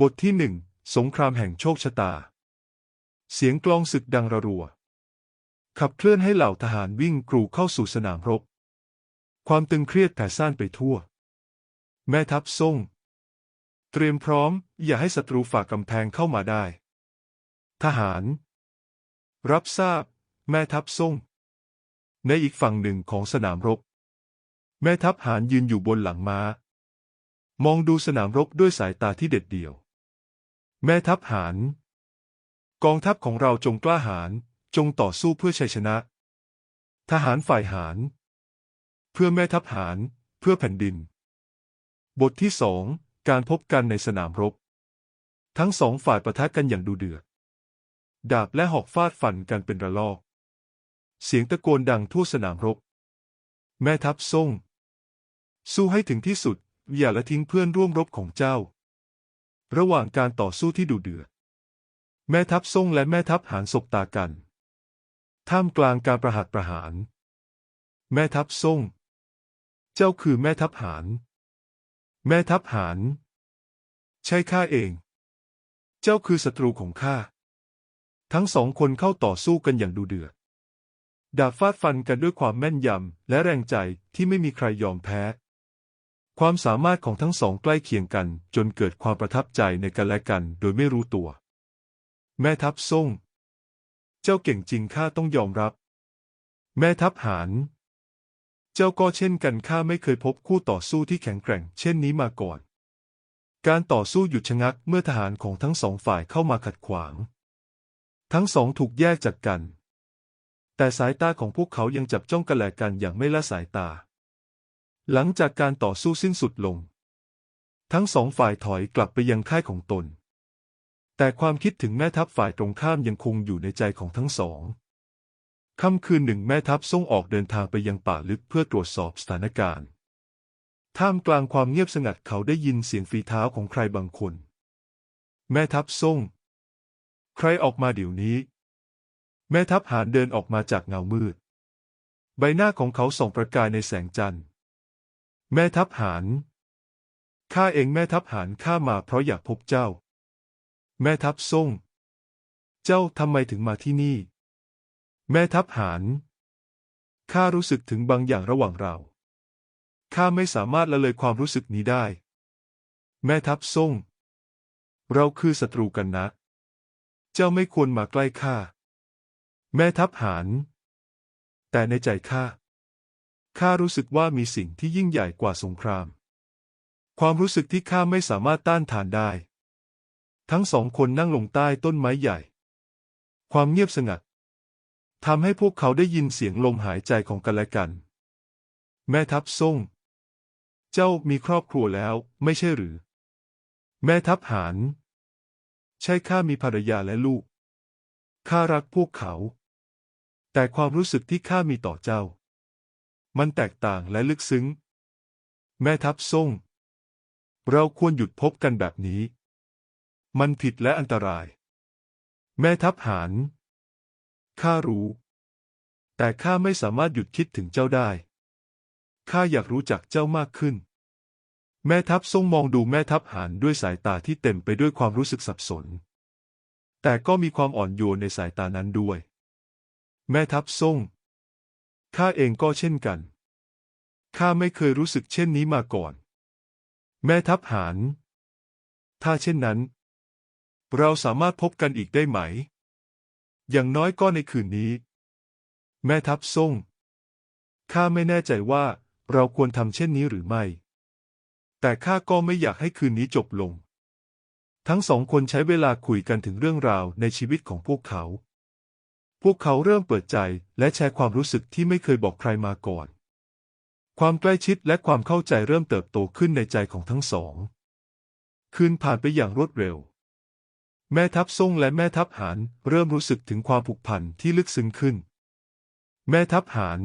บทที่หนึ่งสงครามแห่งโชคชะตา เสียงกลองศึกดังระรัว ขับเคลื่อนให้เหล่าทหารวิ่งกรูเข้าสู่สนามรบ ความตึงเครียดแผ่ซ่านไปทั่ว แม่ทัพส่ง เตรียมพร้อม อย่าให้ศัตรูฝ่ากำแพงเข้ามาได้ ทหาร รับทราบ แม่ทัพส่ง ในอีกฝั่งหนึ่งของสนามรบ แม่ทัพหารยืนอยู่บนหลังม้า มองดูสนามรบด้วยสายตาที่เด็ดเดี่ยว แม่ทัพหาร กองทัพของเราจงกล้าหาญจงต่อสู้เพื่อชัยชนะ ทหารฝ่ายหาร เพื่อแม่ทัพหาร เพื่อแผ่นดิน บทที่สองการพบกันในสนามรบ ทั้งสองฝ่ายประทะกันอย่างดูเดือด ดาบและหอกฟาดฟันกันเป็นระลอก เสียงตะโกนดังทั่วสนามรบ แม่ทัพส่ง สู้ให้ถึงที่สุดอย่าละทิ้งเพื่อนร่วมรบของเจ้า ระหว่างการต่อสู้ที่ดุเดือด แม่ทัพส่งและแม่ทัพหารสบตากัน ท่ามกลางการประหัตประหาร แม่ทัพส่ง เจ้าคือแม่ทัพหารแม่ทัพหารใช่ข้าเอง เจ้าคือศัตรูของข้า ทั้งสองคนเข้าต่อสู้กันอย่างดูเดือดดาบฟาดฟันกันด้วยความแม่นยำและแรงใจที่ไม่มีใครยอมแพ้ ความสามารถของทั้งสองใกล้เคียงกัน จนเกิดความประทับใจในกันและกัน โดยไม่รู้ตัว แม่ทัพส่ง เจ้าเก่งจริงข้าต้องยอมรับ แม่ทัพหารเจ้าก็เช่นกันข้าไม่เคยพบคู่ต่อสู้ที่แข็งแกร่ง เช่นนี้มาก่อน การต่อสู้หยุดชะงักเมื่อทหารของทั้งสองฝ่ายเข้ามาขัดขวาง ทั้งสองถูกแยกจากกัน แต่สายตาของพวกเขายังจับจ้องกันและกันอย่างไม่ละสายตา หลังจากการต่อสู้สิ้นสุดลง ทั้งสองฝ่ายถอยกลับไปยังค่ายของตน แต่ความคิดถึงแม่ทัพฝ่ายตรงข้ามยังคงอยู่ในใจของทั้งสองค่ำคืนหนึ่งแม่ทัพส่งออกเดินทางไปยังป่าลึกเพื่อตรวจสอบสถานการณ์ ท่ามกลางความเงียบสงัดเขาได้ยินเสียงฝีเท้าของใครบางคน แม่ทัพส่ง ใครออกมาเดี๋ยวนี้ แม่ทัพหารเดินออกมาจากเงามืด ใบหน้าของเขาส่องประกายในแสงจันทร์ แม่ทัพหารข้าเองแม่ทัพหารข้ามาเพราะอยากพบเจ้า แม่ทัพส่ง เจ้าทำไมถึงมาที่นี่ แม่ทัพหารข้ารู้สึกถึงบางอย่างระหว่างเรา ข้าไม่สามารถละเลยความรู้สึกนี้ได้ แม่ทัพส่ง เราคือศัตรูกันนะ เจ้าไม่ควรมาใกล้ข้า แม่ทัพหารแต่ในใจข้า ข้ารู้สึกว่ามีสิ่งที่ยิ่งใหญ่กว่าสงคราม ความรู้สึกที่ข้าไม่สามารถต้านทานได้ ทั้งสองคนนั่งลงใต้ต้นไม้ใหญ่ ความเงียบสงัดทำให้พวกเขาได้ยินเสียงลมหายใจของกันและกัน แม่ทัพส่ง เจ้ามีครอบครัวแล้ว ไม่ใช่หรือ แม่ทัพหารใช่ข้ามีภรรยาและลูกข้ารักพวกเขา แต่ความรู้สึกที่ข้ามีต่อเจ้า มันแตกต่างและลึกซึ้ง แม่ทัพส่ง เราควรหยุดพบกันแบบนี้ มันผิดและอันตราย แม่ทัพหารข้ารู้ แต่ข้าไม่สามารถหยุดคิดถึงเจ้าได้ ข้าอยากรู้จักเจ้ามากขึ้น แม่ทัพทรงมองดูแม่ทัพหารด้วยสายตาที่เต็มไปด้วยความรู้สึกสับสน แต่ก็มีความอ่อนโยนในสายตานั้นด้วย แม่ทัพทรง ข้าเองก็เช่นกัน ข้าไม่เคยรู้สึกเช่นนี้มาก่อน แม่ทัพหารถ้าเช่นนั้น เราสามารถพบกันอีกได้ไหม อย่างน้อยก็ในคืนนี้ แม่ทัพส่ง ข้าไม่แน่ใจว่าเราควรทำเช่นนี้หรือไม่ แต่ข้าก็ไม่อยากให้คืนนี้จบลง ทั้งสองคนใช้เวลาคุยกันถึงเรื่องราวในชีวิตของพวกเขา พวกเขาเริ่มเปิดใจและแชร์ความรู้สึกที่ไม่เคยบอกใครมาก่อน ความใกล้ชิดและความเข้าใจเริ่มเติบโตขึ้นในใจของทั้งสอง คืนผ่านไปอย่างรวดเร็ว แม่ทัพส่งและแม่ทัพหารเริ่มรู้สึกถึงความผูกพันที่ลึกซึ้งขึ้น แม่ทัพหาร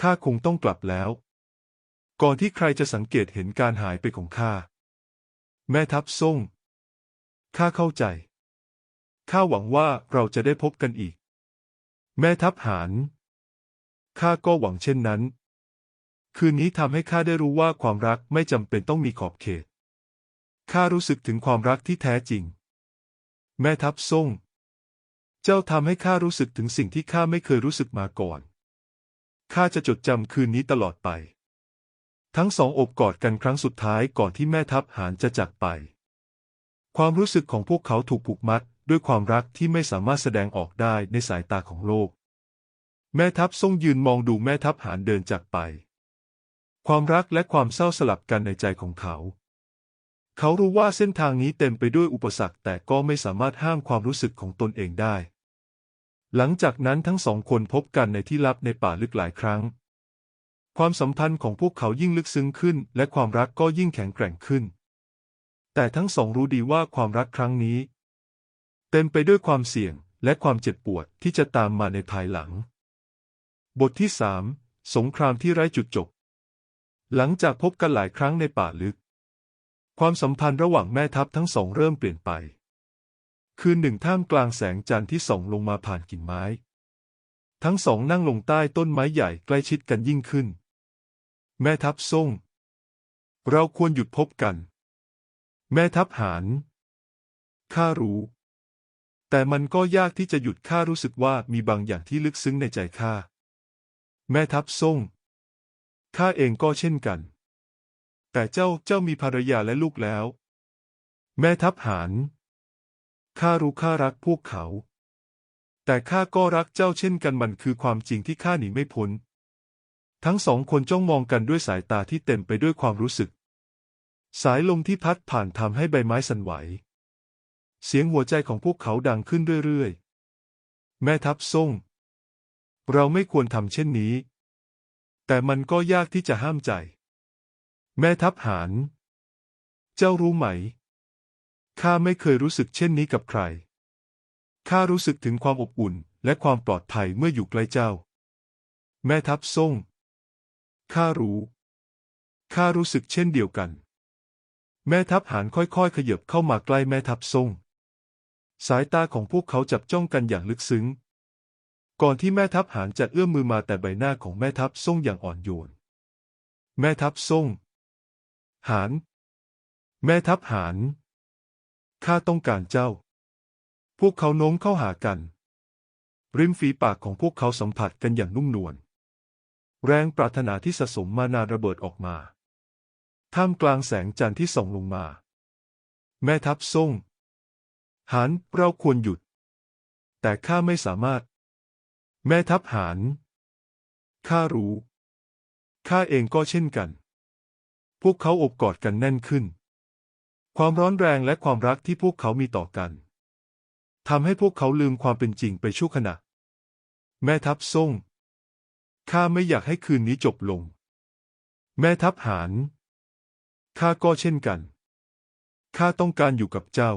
ข้าคงต้องกลับแล้ว ก่อนที่ใครจะสังเกตเห็นการหายไปของข้า แม่ทัพส่งข้าเข้าใจ ข้าหวังว่าเราจะได้พบกันอีก แม่ทัพหารข้าก็หวังเช่นนั้น คืนนี้ทำให้ข้าได้รู้ว่าความรักไม่จำเป็นต้องมีขอบเขต ข้ารู้สึกถึงความรักที่แท้จริง แม่ทัพส่ง เจ้าทำให้ข้ารู้สึกถึงสิ่งที่ข้าไม่เคยรู้สึกมาก่อน ข้าจะจดจำคืนนี้ตลอดไป ทั้งสองอบกอดกันครั้งสุดท้ายก่อนที่แม่ทัพหานจะจากไป ความรู้สึกของพวกเขาถูกผูกมัด ด้วยความรักที่ไม่สามารถแสดงออกได้ในสายตาของโลก แม่ทัพทรงยืนมองดูแม่ทัพหานเดินจากไป ความรักและความเศร้าสลับกันในใจของเขา เขารู้ว่าเส้นทางนี้เต็มไปด้วยอุปสรรคแต่ก็ไม่สามารถห้ามความรู้สึกของตนเองได้ หลังจากนั้นทั้งสองคนพบกันในที่ลับในป่าลึกหลายครั้ง ความสัมพันธ์ของพวกเขายิ่งลึกซึ้งขึ้น และความรักก็ยิ่งแข็งแกร่งขึ้นแต่ทั้งสองรู้ดีว่าความรักครั้งนี้ เต็มไปด้วยความเสี่ยงและความเจ็บปวดที่จะตามมาในภายหลัง บทที่สามสงครามที่ไร้จุดจบ หลังจากพบกันหลายครั้งในป่าลึก ความสัมพันธ์ระหว่างแม่ทัพทั้งสองเริ่มเปลี่ยนไป คืนหนึ่งท่ามกลางแสงจันทร์ที่ส่องลงมาผ่านกิ่งไม้ ทั้งสองนั่งลงใต้ต้นไม้ใหญ่ใกล้ชิดกันยิ่งขึ้น แม่ทัพส่ง เราควรหยุดพบกัน แม่ทัพหานข้ารู้ แต่มันก็ยากที่จะหยุดข้ารู้สึกว่ามีบางอย่างที่ลึกซึ้งในใจข้า แม่ทัพส่งข้าเองก็เช่นกัน แต่เจ้าเจ้ามีภรรยาและลูกแล้ว แม่ทัพหานข้ารู้ข้ารักพวกเขา แต่ข้าก็รักเจ้าเช่นกันมันคือความจริงที่ข้าหนีไม่พ้น ทั้งสองคนจ้องมองกันด้วยสายตาที่เต็มไปด้วยความรู้สึก สายลมที่พัดผ่านทำให้ใบไม้สั่นไหว เสียงหัวใจของพวกเขาดังขึ้นเรื่อยๆ แม่ทัพส่ง เราไม่ควรทำเช่นนี้ แต่มันก็ยากที่จะห้ามใจ แม่ทัพหาน เจ้ารู้ไหม ข้าไม่เคยรู้สึกเช่นนี้กับใคร ข้ารู้สึกถึงความอบอุ่นและความปลอดภัยเมื่ออยู่ใกล้เจ้า แม่ทัพส่ง ข้ารู้ ข้ารู้สึกเช่นเดียวกัน แม่ทัพหานค่อยๆ ขยับเข้ามาใกล้แม่ทัพส่ง สายตาของพวกเขาจับจ้องกันอย่างลึกซึ้ง ก่อนที่แม่ทัพหานจะเอื้อมมือมาแต่ใบหน้าของแม่ทัพส่งอย่างอ่อนโยน แม่ทัพส่ง หาน แม่ทัพหานข้าต้องการเจ้า พวกเขาโน้มเข้าหากัน ริมฝีปากของพวกเขาสัมผัสกันอย่างนุ่มนวล แรงปรารถนาที่สะสมมานานระเบิดออกมา ท่ามกลางแสงจันทร์ที่ส่องลงมา แม่ทัพส่ง หานเราควรหยุด แต่ข้าไม่สามารถ แม่ทัพหานข้ารู้ข้าเองก็เช่นกัน พวกเขาอบกอดกันแน่นขึ้น ความร้อนแรงและความรักที่พวกเขามีต่อกันทำให้พวกเขาลืมความเป็นจริงไปชั่วขณะ แม่ทัพส่งข้าไม่อยากให้คืนนี้จบลง แม่ทัพหานข้าก็เช่นกันข้าต้องการอยู่กับเจ้า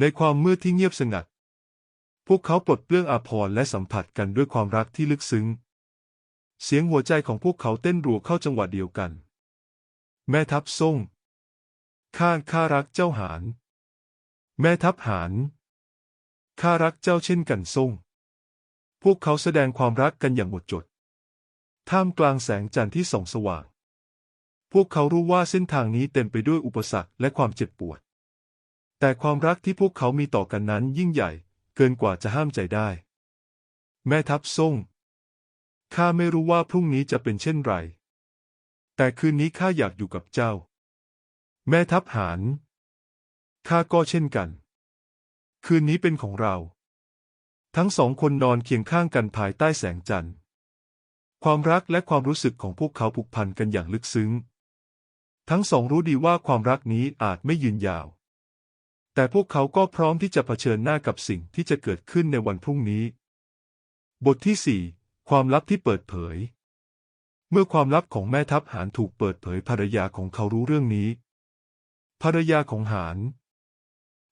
ในความมืดที่เงียบสงัด พวกเขาปลดเปลื้องอาภรณ์และสัมผัสกันด้วยความรักที่ลึกซึ้ง เสียงหัวใจของพวกเขาเต้นรัวเข้าจังหวะเดียวกัน แม่ทัพส่ง ข้าข้ารักเจ้าหาน แม่ทัพหานข้ารักเจ้าเช่นกันส่ง พวกเขาแสดงความรักกันอย่างหมดจด ท่ามกลางแสงจันทร์ที่ส่องสว่าง พวกเขารู้ว่าเส้นทางนี้เต็มไปด้วยอุปสรรคและความเจ็บปวด แต่ความรักที่พวกเขามีต่อกันนั้นยิ่งใหญ่ เกินกว่าจะห้ามใจได้ แม่ทัพส่งข้าไม่รู้ว่าพรุ่งนี้จะเป็นเช่นไร แต่คืนนี้ข้าอยากอยู่กับเจ้า แม่ทัพหานข้าก็เช่นกัน คืนนี้เป็นของเรา ทั้งสองคนนอนเคียงข้างกันภายใต้แสงจันทร์ ความรักและความรู้สึกของพวกเขาผูกพันกันอย่างลึกซึ้ง ทั้งสองรู้ดีว่าความรักนี้อาจไม่ยืนยาว แต่พวกเขาก็พร้อมที่จะเผชิญหน้ากับสิ่งที่จะเกิดขึ้นในวันพรุ่งนี้ บทที่สี่ความลับที่เปิดเผย เมื่อความลับของแม่ทัพหานถูกเปิดเผยภรรยาของเขารู้เรื่องนี้ ภรรยาของหาน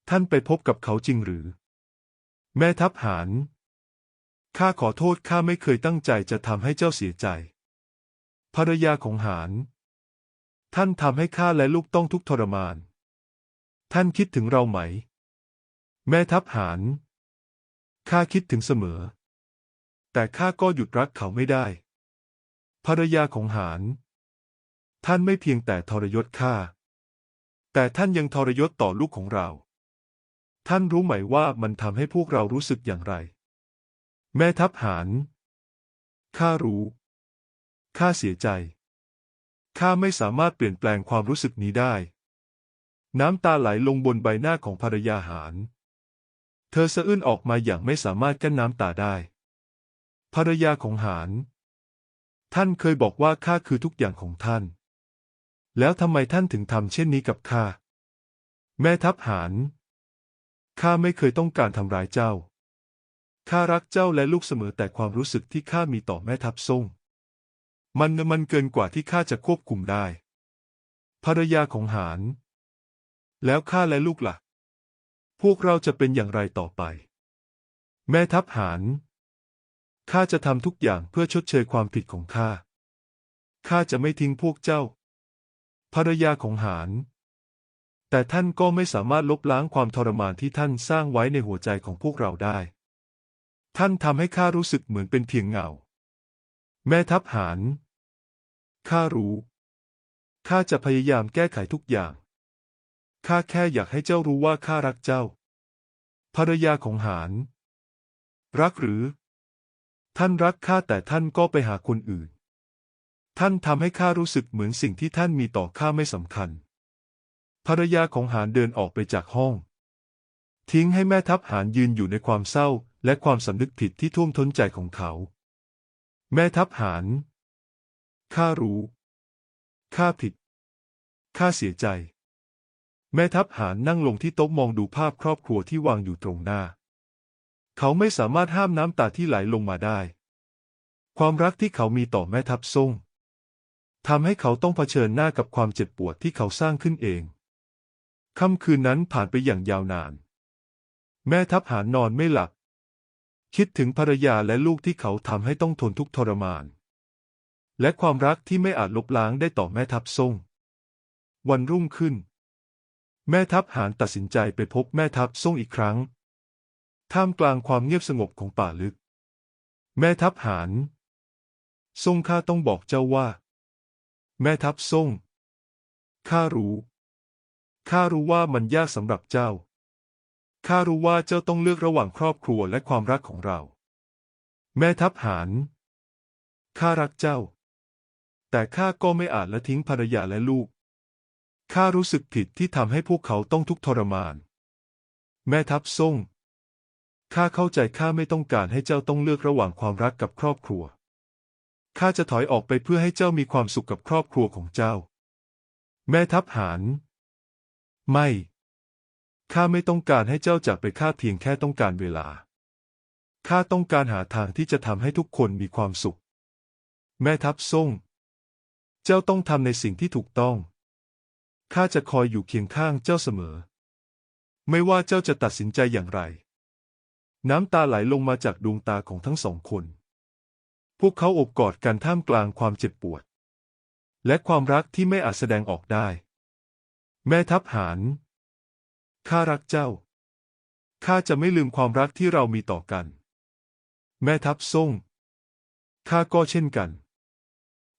ท่านไปพบกับเขาจริงหรือ แม่ทัพหานข้าขอโทษข้าไม่เคยตั้งใจจะทำให้เจ้าเสียใจ ภรรยาของหาน ท่านทำให้ข้าและลูกต้องทุกข์ทรมาน ท่านคิดถึงเราไหม แม่ทัพหานข้าคิดถึงเสมอ แต่ข้าก็หยุดรักเขาไม่ได้ ภรรยาของหานท่านไม่เพียงแต่ทรยศข้า แต่ท่านยังทรยศต่อลูกของเรา ท่านรู้ไหมว่ามันทำให้พวกเรารู้สึกอย่างไร แม่ทัพหานข้ารู้ ข้าเสียใจ ข้าไม่สามารถเปลี่ยนแปลงความรู้สึกนี้ได้ น้ำตาไหลลงบนใบหน้าของภรรยาหานเธอสะอื้นออกมาอย่างไม่สามารถกั้นน้ำตาได้ ภรรยาของหานท่านเคยบอกว่าข้าคือทุกอย่างของท่าน แล้วทำไมท่านถึงทำเช่นนี้กับข้า แม่ทัพหานข้าไม่เคยต้องการทำร้ายเจ้า ข้ารักเจ้าและลูกเสมอแต่ความรู้สึกที่ข้ามีต่อแม่ทัพส่ง มันมันเกินกว่าที่ข้าจะควบคุมได้ ภรรยาของหาน แล้วข้าและลูกล่ะ พวกเราจะเป็นอย่างไรต่อไป แม่ทัพหานข้าจะทำทุกอย่างเพื่อชดเชยความผิดของข้า ข้าจะไม่ทิ้งพวกเจ้า ภรรยาของหานแต่ท่านก็ไม่สามารถลบล้างความทรมานที่ท่านสร้างไว้ในหัวใจของพวกเราได้ ท่านทำให้ข้ารู้สึกเหมือนเป็นเพียงเงา แม่ทัพหานข้ารู้ ข้าจะพยายามแก้ไขทุกอย่าง ข้าแค่อยากให้เจ้ารู้ว่าข้ารักเจ้า ภรรยาของหาน รักหรือ ท่านรักข้าแต่ท่านก็ไปหาคนอื่น ท่านทำให้ข้ารู้สึกเหมือนสิ่งที่ท่านมีต่อข้าไม่สำคัญ ภรรยาของหานเดินออกไปจากห้อง ทิ้งให้แม่ทัพหานยืนอยู่ในความเศร้าและความสำนึกผิดที่ท่วมท้นใจของเขา แม่ทัพหานข้ารู้ ข้าผิด ข้าเสียใจ แม่ทัพหานนั่งลงที่โต๊ะมองดูภาพครอบครัวที่วางอยู่ตรงหน้า เขาไม่สามารถห้ามน้ำตาที่ไหลลงมาได้ ความรักที่เขามีต่อแม่ทัพส่งทำให้เขาต้องเผชิญหน้ากับความเจ็บปวดที่เขาสร้างขึ้นเอง ค่ำคืนนั้นผ่านไปอย่างยาวนาน แม่ทัพหานนอนไม่หลับ คิดถึงภรรยาและลูกที่เขาทำให้ต้องทนทุกข์ทรมาน และความรักที่ไม่อาจลบล้างได้ต่อแม่ทัพส่งวันรุ่งขึ้น แม่ทัพหานตัดสินใจไปพบแม่ทัพส่งอีกครั้ง ท่ามกลางความเงียบสงบของป่าลึก แม่ทัพหานส่งข้าต้องบอกเจ้าว่า แม่ทัพส่งข้ารู้ข้ารู้ว่ามันยากสำหรับเจ้าข้ารู้ว่าเจ้าต้องเลือกระหว่างครอบครัวและความรักของเรา แม่ทัพหานข้ารักเจ้า แต่ข้าก็ไม่อาจละทิ้งภรรยาและลูก ข้ารู้สึกผิดที่ทำให้พวกเขาต้องทุกข์ทรมาน แม่ทัพส่งข้าเข้าใจข้าไม่ต้องการให้เจ้าต้องเลือกระหว่างความรักกับครอบครัว ข้าจะถอยออกไปเพื่อให้เจ้ามีความสุขกับครอบครัวของเจ้า แม่ทัพหานไม่ ข้าไม่ต้องการให้เจ้าจากไปข้าเพียงแค่ต้องการเวลา ข้าต้องการหาทางที่จะทำให้ทุกคนมีความสุข แม่ทัพส่งเจ้าต้องทำในสิ่งที่ถูกต้อง ข้าจะคอยอยู่เคียงข้างเจ้าเสมอ ไม่ว่าเจ้าจะตัดสินใจอย่างไร น้ำตาไหลลงมาจากดวงตาของทั้งสองคน พวกเขาอบกอดกันท่ามกลางความเจ็บปวด และความรักที่ไม่อาจแสดงออกได้ แม่ทัพหานข้ารักเจ้า ข้าจะไม่ลืมความรักที่เรามีต่อกัน แม่ทัพส่งข้าก็เช่นกัน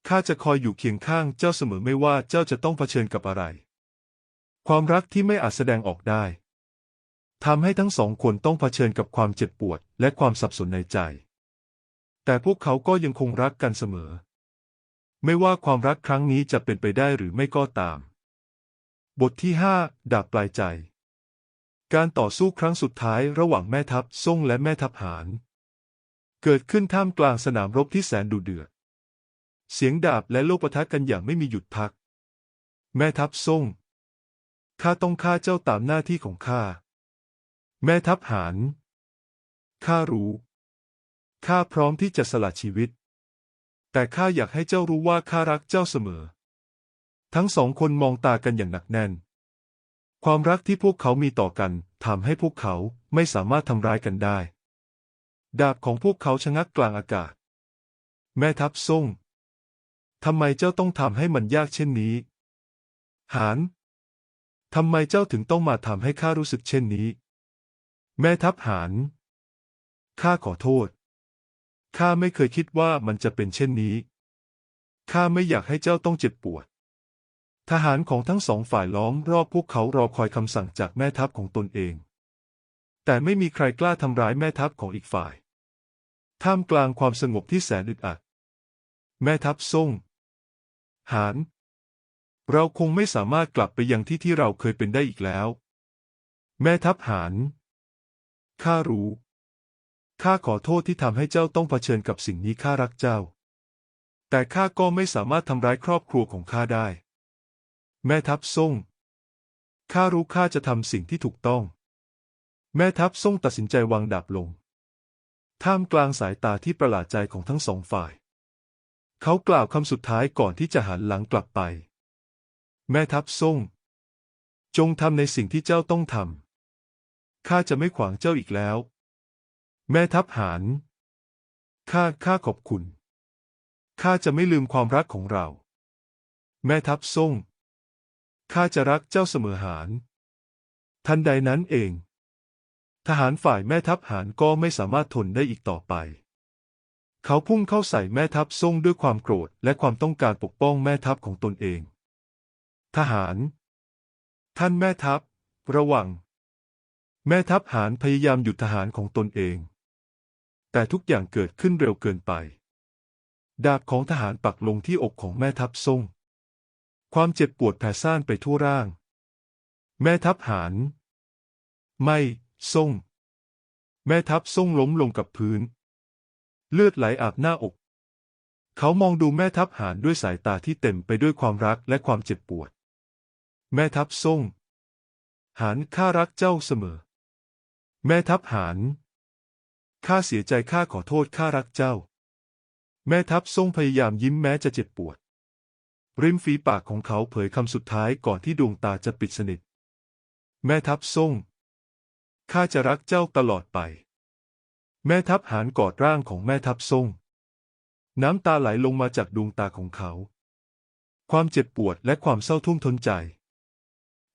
ข้าจะคอยอยู่เคียงข้างเจ้าเสมอไม่ว่าเจ้าจะต้องเผชิญกับอะไร ความรักที่ไม่อาจแสดงออกได้ทำให้ทั้งสองคนต้องเผชิญกับความเจ็บปวดและความสับสนในใจ แต่พวกเขาก็ยังคงรักกันเสมอ ไม่ว่าความรักครั้งนี้จะเป็นไปได้หรือไม่ก็ตาม บทที่ห้าดาบปลายใจ การต่อสู้ครั้งสุดท้ายระหว่างแม่ทัพส่งและแม่ทัพหาน เกิดขึ้นท่ามกลางสนามรบที่แสนดุเดือด เสียงดาบและโลกปะทะกันอย่างไม่มีหยุดพัก แม่ทัพส่งข้าต้องฆ่าเจ้าตามหน้าที่ของข้า แม่ทัพหานข้ารู้ ข้าพร้อมที่จะสละชีวิต แต่ข้าอยากให้เจ้ารู้ว่าข้ารักเจ้าเสมอ ทั้งสองคนมองตากันอย่างหนักแน่น ความรักที่พวกเขามีต่อกันทำให้พวกเขาไม่สามารถทำร้ายกันได้ ดาบของพวกเขาชะงักกลางอากาศ แม่ทัพส่ง ทำไมเจ้าต้องทำให้มันยากเช่นนี้ หานทำไมเจ้าถึงต้องมาทำให้ข้ารู้สึกเช่นนี้ แม่ทัพหานข้าขอโทษ ข้าไม่เคยคิดว่ามันจะเป็นเช่นนี้ ข้าไม่อยากให้เจ้าต้องเจ็บปวด ทหารของทั้งสองฝ่ายล้อมรอบพวกเขารอคอยคำสั่งจากแม่ทัพของตนเอง แต่ไม่มีใครกล้าทำร้ายแม่ทัพของอีกฝ่าย ท่ามกลางความสงบที่แสนอึดอัด แม่ทัพส่ง หานเราคงไม่สามารถกลับไปยังที่ที่เราเคยเป็นได้อีกแล้ว แม่ทัพหานข้ารู้ข้าขอโทษที่ทำให้เจ้าต้องเผชิญกับสิ่งนี้ข้ารักเจ้า แต่ข้าก็ไม่สามารถทำร้ายครอบครัวของข้าได้ แม่ทัพส่งข้ารู้ข้าจะทำสิ่งที่ถูกต้อง แม่ทัพส่งตัดสินใจวางดาบลง ท่ามกลางสายตาที่ประหลาดใจของทั้งสองฝ่าย เขากล่าวคำสุดท้ายก่อนที่จะหันหลังกลับไป แม่ทัพส่ง จงทำในสิ่งที่เจ้าต้องทำข้าจะไม่ขวางเจ้าอีกแล้ว แม่ทัพหานข้าข้าขอบคุณข้าจะไม่ลืมความรักของเรา แม่ทัพส่งข้าจะรักเจ้าเสมอหานทันใดนั้นเอง ทหารฝ่ายแม่ทัพหานก็ไม่สามารถทนได้อีกต่อไป เขาพุ่งเข้าใส่แม่ทัพส่งด้วยความโกรธและความต้องการปกป้องแม่ทัพของตนเอง ทหาร ท่านแม่ทัพ ระวัง แม่ทัพหานพยายามหยุดทหารของตนเอง แต่ทุกอย่างเกิดขึ้นเร็วเกินไป ดาบของทหารปักลงที่อกของแม่ทัพส่ง ความเจ็บปวดแผ่ซ่านไปทั่วร่าง แม่ทัพหาน ไม่ส่ง แม่ทัพส่งล้มลงกับพื้น เลือดไหลอาบหน้าอก เขามองดูแม่ทัพหานด้วยสายตาที่เต็มไปด้วยความรักและความเจ็บปวด แม่ทัพส่ง หานข้ารักเจ้าเสมอ แม่ทัพหานข้าเสียใจข้าขอโทษข้ารักเจ้า แม่ทัพทรงพยายามยิ้มแม้จะเจ็บปวด ริมฝีปากของเขาเผยคำสุดท้ายก่อนที่ดวงตาจะปิดสนิท แม่ทัพทรงข้าจะรักเจ้าตลอดไป แม่ทัพหานกอดร่างของแม่ทัพทรงน้ำตาไหลลงมาจากดวงตาของเขา ความเจ็บปวดและความเศร้าทุ่มทนใจ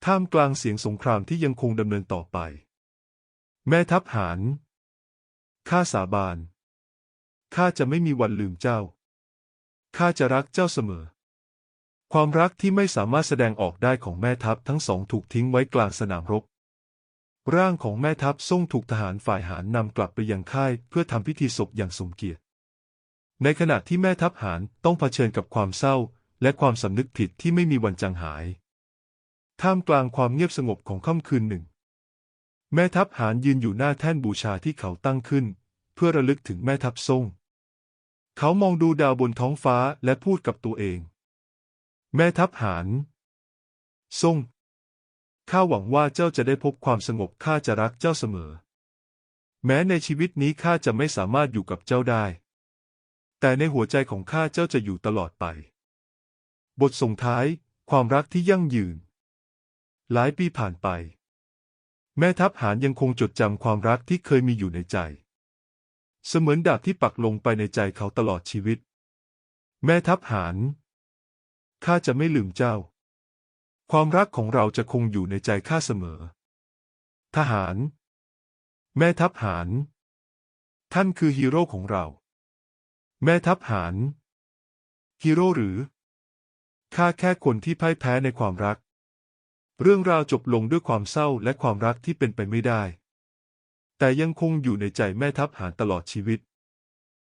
ท่ามกลางเสียงสงครามที่ยังคงดำเนินต่อไป แม่ทัพหานข้าสาบานข้าจะไม่มีวันลืมเจ้าข้าจะรักเจ้าเสมอ ความรักที่ไม่สามารถแสดงออกได้ของแม่ทัพทั้งสองถูกทิ้งไว้กลางสนามรบ ร่างของแม่ทัพส่งถูกทหารฝ่ายหารนำกลับไปยังค่ายเพื่อทำพิธีศพอย่างสมเกียรติ ในขณะที่แม่ทัพหารต้องเผชิญกับความเศร้า และความสำนึกผิดที่ไม่มีวันจางหาย ท่ามกลางความเงียบสงบของค่ำคืนหนึ่ง แม่ทัพหารยืนอยู่หน้าแท่นบูชาที่เขาตั้งขึ้น เพื่อระลึกถึงแม่ทัพทรงเขามองดูดาวบนท้องฟ้าและพูดกับตัวเอง แม่ทัพหารทรง ข้าหวังว่าเจ้าจะได้พบความสงบข้าจะรักเจ้าเสมอ แม้ในชีวิตนี้ข้าจะไม่สามารถอยู่กับเจ้าได้ แต่ในหัวใจของข้าเจ้าจะอยู่ตลอดไป บทส่งท้าย ความรักที่ยั่งยืน หลายปีผ่านไป แม่ทัพหารยังคงจดจำความรักที่เคยมีอยู่ในใจ เสมือนดาบที่ปักลงไปในใจเขาตลอดชีวิต แม่ทัพหารข้าจะไม่ลืมเจ้า ความรักของเราจะคงอยู่ในใจข้าเสมอ ทหาร แม่ทัพหาร ท่านคือฮีโร่ของเรา แม่ทัพหารฮีโร่หรือ ข้าแค่คนที่พ่ายแพ้ในความรัก เรื่องราวจบลงด้วยความเศร้าและความรักที่เป็นไปไม่ได้ แต่ยังคงอยู่ในใจแม่ทัพหารตลอดชีวิต